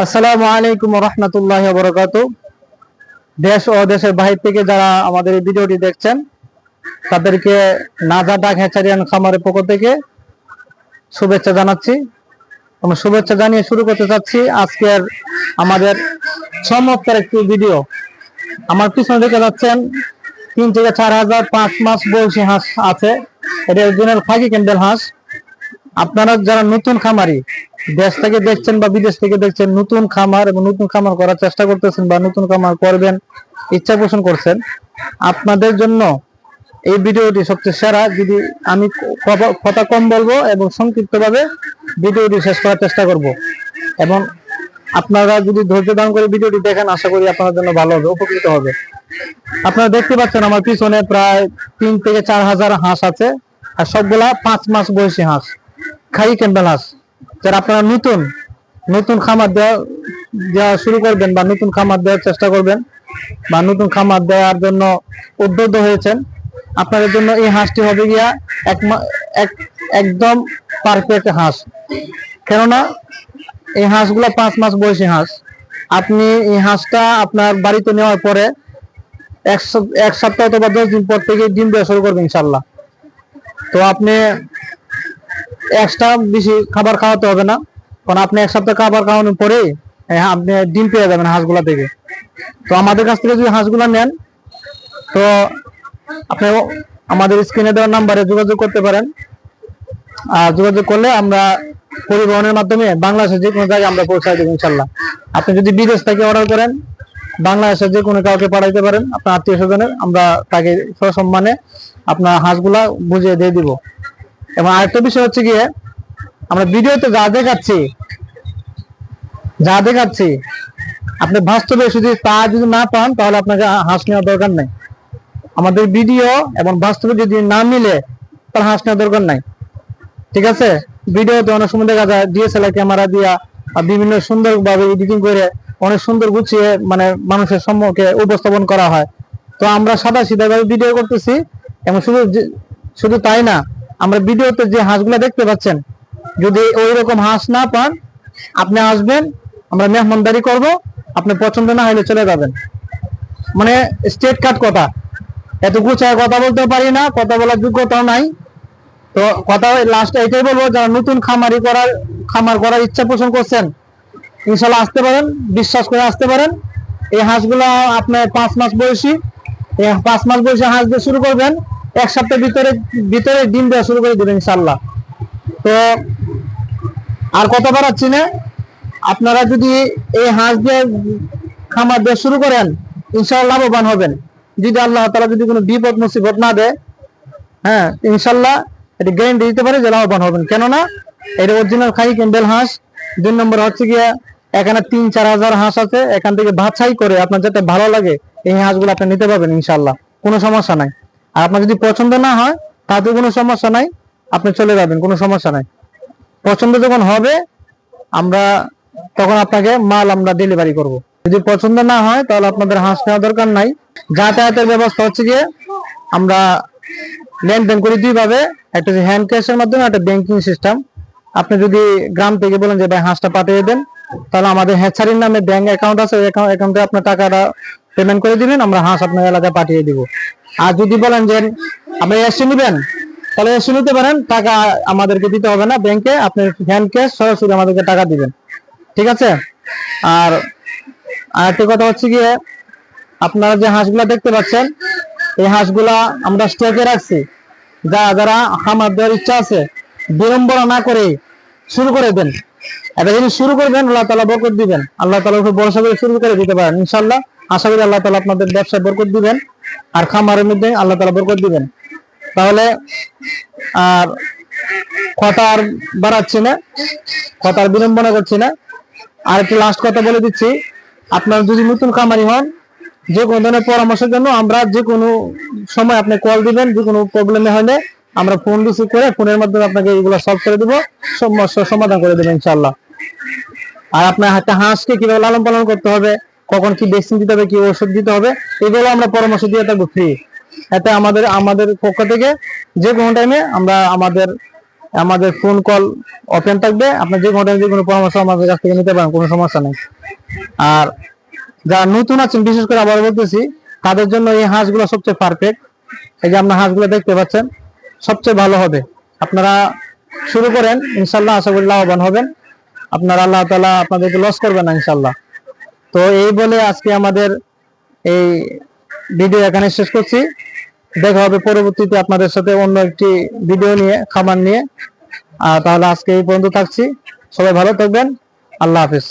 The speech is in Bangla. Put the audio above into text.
আসসালামু আলাইকুম রহমতুল্লাহ বরকাত দেশ ও দেশের বাহির থেকে যারা আমাদের এই ভিডিওটি দেখছেন, তাদেরকে নাজা ডাক হ্যাচারিয়ান খামারের পক্ষ থেকে শুভেচ্ছা জানাচ্ছি। এবং শুভেচ্ছা জানিয়ে শুরু করতে চাচ্ছি আজকের আমাদের চমৎকার একটি ভিডিও। আমার পিছনে দেখে যাচ্ছেন তিন থেকে চার হাজার পাঁচ মাস বয়সী হাঁস আছে। এটা অরিজিনাল ফাঁকি ক্যান্ডেল হাঁস। আপনারা যারা নতুন খামারি দেশ থেকে দেখছেন বা বিদেশ থেকে দেখছেন, নতুন খামার এবং নতুন খামার করার চেষ্টা করতেছেন বা নতুন খামার করবেন, ইচ্ছা পোষণ করছেন, আপনাদের জন্য এই ভিডিওটি সবচেয়ে সেরা। যদি আমি কথা কম বলব এবং সংক্ষিপ্ত ভাবে ভিডিওটি শেষ করার চেষ্টা করব। এবং আপনারা যদি ধৈর্য ধারণ করে ভিডিওটি দেখেন, আশা করি আপনার জন্য ভালো হবে, উপকৃত হবে। আপনারা দেখতে পাচ্ছেন আমার পিছনে প্রায় তিন থেকে চার হাজার হাঁস আছে, আর সবগুলা পাঁচ মাস বয়সী হাঁস। খাই ক্যাম্পেল হাঁস। যারা আপনারা নতুন নতুন খামার দেওয়া দেওয়া শুরু করবেন বা নতুন খামার দেওয়ার চেষ্টা করবেন বা নতুন খামার দেওয়ার জন্য উদ্বুদ্ধ হয়েছেন, আপনাদের জন্য এই হাঁসটি হবে গিয়া এক একদম পারফেক্ট হাঁস। কেননা, এই হাঁসগুলো পাঁচ মাস বয়সী হাঁস। আপনি এই হাঁসটা আপনার বাড়িতে নেওয়ার পরে এক সপ্তাহ অথবা দশ দিন পর থেকে ডিম দেওয়া শুরু করবেন ইনশাল্লাহ। তো আপনি এক্সট্রা বেশি খাবার খাওয়াতে হবে না। কারণ আপনি এক সপ্তাহ খাবার খাওয়ানোর পরেই এ, আপনি ডিম পেয়ে যাবেন হাঁসগুলা থেকে। তো আমাদের কাছ থেকে যদি হাঁসগুলা নেন তো আপনি আমাদের স্ক্রিনে দেওয়া নাম্বারে যোগাযোগ করতে পারেন। আর যোগাযোগ করলে আমরা পরিবহনের মাধ্যমে বাংলাদেশের যে কোনো জায়গায় আমরা পৌঁছাই দেবো ইনশাল্লাহ। আপনি যদি বিদেশ থেকে অর্ডার করেন বাংলাদেশের যে কোনো কাউকে পাঠাইতে পারেন আপনার আত্মীয় স্বজনের আমরা তাকে সসম্মানে আপনার হাঁসগুলা বুঝিয়ে দিয়ে দিব। এবং আরেকটা বিষয় হচ্ছে গিয়ে, আমরা ভিডিওতে যা দেখাচ্ছি যা দেখাচ্ছি, আপনি বাস্তবে শুধু তা যদি না পান, তাহলে আপনাকে হাঁস নেওয়ার দরকার নাই। আমাদের ভিডিও এবং বাস্তবে যদি না মিলে, তাহলে হাঁস নেওয়ার দরকার নাই। ঠিক আছে? ভিডিওতে অনেক সময় দেখা যায় ডিএসএলআর ক্যামেরা দিয়া বিভিন্ন সুন্দর ভাবে এডিটিং করে অনেক সুন্দর গুছিয়ে মানে মানুষের সম্মুখে উপস্থাপন করা হয়। তো আমরা সাদা সিধা ভাবে ভিডিও করতেছি, এবং শুধু শুধু তাই না আমরা ভিডিওতে যে হাঁসগুলো দেখতে পাচ্ছেন, যদি ওই রকম হাঁস না পান, আপনি আসবেন, আমরা মেহমানদারি করব, আপনি পছন্দ না হলে চলে যাবেন। মানে স্টেট কাট কথা। এত গুছায় কথা বলতে পারি না, কথা বলার যোগ্যতাও নাই। তো কথা লাস্ট এটাই বলব, যারা নতুন খামারি করার, খামার করার ইচ্ছা পোষণ করছেন, ইনশাল্লাহ আসতে পারেন, বিশ্বাস করে আসতে পারেন। এই হাঁসগুলো আপনার পাঁচ মাস বয়সী পাঁচ মাস বয়সী হাঁস দিয়ে শুরু করবেন। এক সপ্তাহের ভিতরে ভিতরে ডিম দেওয়া শুরু করে দেবেন ইনশাল্লাহ তো আর কত বাড়াচ্ছি না? আপনারা যদি এই হাঁস দিয়ে খামার দিয়ে শুরু করেন ইনশাল্লাহ লাভবান হবেন। যদি আল্লাহ তালা যদি কোনো বিপদ, মুসিবত না দেয় হ্যাঁ ইনশাল্লাহ এটা গ্যারেন্টি দিতে পারে যে লাভবান হবেন। কেননা এটা অরিজিনাল খাই ক্যান্ডেল হাঁস। দুই নম্বর হচ্ছে গিয়া, এখানে তিন, চার হাজার হাঁস আছে। এখান থেকে বাছাই করে আপনার যাতে ভালো লাগে, এই হাঁসগুলো আপনি নিতে পারবেন ইনশাল্লাহ কোনো সমস্যা নাই। আর আপনার যদি পছন্দ না হয় তাতে কোনো সমস্যা নাই, আপনি চলে যাবেন, কোনো সমস্যা নাই। পছন্দ যখন হবে, আমরা তখন আপনাকে মাল আমরা ডেলিভারি করব। যদি পছন্দ না হয়, তাহলে আপনাদের হাঁস নেওয়া দরকার নাই। যাতায়াতের ব্যবস্থা হচ্ছে গিয়ে, আমরা লেনদেন করি দুই ভাবে একটা হ্যান্ড ক্যাশের মাধ্যমে, একটা ব্যাংকিং সিস্টেম আপনি যদি গ্রাম থেকে বলেন যে, ভাই, হাঁসটা পাঠিয়ে দেন, তাহলে আমাদের হ্যাচারির নামে ব্যাংক অ্যাকাউন্ট আছে, ওই অ্যাকাউন্টে আপনার টাকাটা পেমেন্ট করে দিবেন, আমরা হাঁস আপনার এলাকায় পাঠিয়ে দিব। আর যদি বলেন যে, আপনি এসে নেবেন, তাহলে এসে নিতে পারেন, টাকা আমাদেরকে দিতে হবে না ব্যাংকে আপনি হ্যান্ড ক্যাশ সরাসরি আমাদেরকে টাকা দিবেন। ঠিক আছে? আর আর একটা কথা হচ্ছে গিয়ে, আপনারা যে হাঁসগুলা দেখতে পাচ্ছেন, এই হাঁসগুলা আমরা স্টকে রাখছি। যা যারা খামার দেওয়ার ইচ্ছা আছে, বিড়ম্বনা না করে শুরু করে দেন। এটা যদি শুরু করবেন আল্লাহ তালা বরকত দিবেন। আল্লাহ তালার উপর ভরসা করে শুরু করে দিতে পারেন ইনশাল্লাহ আশা করি আল্লাহ তালা আপনাদের ব্যবসায় বরকত দিবেন আর খামারের মধ্যে আল্লাহ তালা বরকত দিবেন। তাহলে আর কথা আর বাড়াচ্ছি না, কথা আর করছি না। আর একটু লাস্ট কথা বলে দিচ্ছি, আপনার যদি নতুন খামারি হন, যে কোনো ধরনের পরামর্শের জন্য আমরা যে কোনো সময় আপনি কল দিবেন, যে কোনো প্রবলেমে হলে আমরা ফোন রিসিভ করে ফোনের মাধ্যমে আপনাকে এগুলো সলভ করে দেবো, সমস্যার সমাধান করে দেবো ইনশাল্লাহ আর আপনার একটা হাঁসকে কীভাবে লালন পালন করতে হবে কখন কি ভ্যাকসিন দিতে হবে, কি ওষুধ দিতে হবে, এগুলো আমরা পরামর্শ দিয়ে থাকব ফ্রি এতে আমাদের আমাদের পক্ষ থেকে যে কোনো টাইমে আমরা আমাদের আমাদের ফোন কল ওপেন থাকবে। আপনি যে কোনো টাইমে যে কোনো পরামর্শ আমাদের কাছ থেকে নিতে পারেন, কোনো সমস্যা নেই। আর যারা নতুন আছেন, বিশেষ করে আবার বলতেছি, তাদের জন্য এই হাঁসগুলো সবচেয়ে পারফেক্ট এই যে আপনার হাঁসগুলো দেখতে পাচ্ছেন, সবচেয়ে ভালো হবে। আপনারা শুরু করেন, ইনশাল্লাহ আশা করি লাভবান হবেন। আপনার আল্লাহ তালা আপনাদেরকে লস করবেন না, ইনশাল্লাহ। তো এই বলে আজকে আমাদের এই ভিডিও এখানে শেষ করছি। দেখা হবে পরবর্তীতে আপনাদের সাথে অন্য একটি ভিডিও নিয়ে খাবার নিয়ে। আর তাহলে আজকে এই পর্যন্ত থাকছি। সবাই ভালো থাকবেন। আল্লাহ হাফিজ।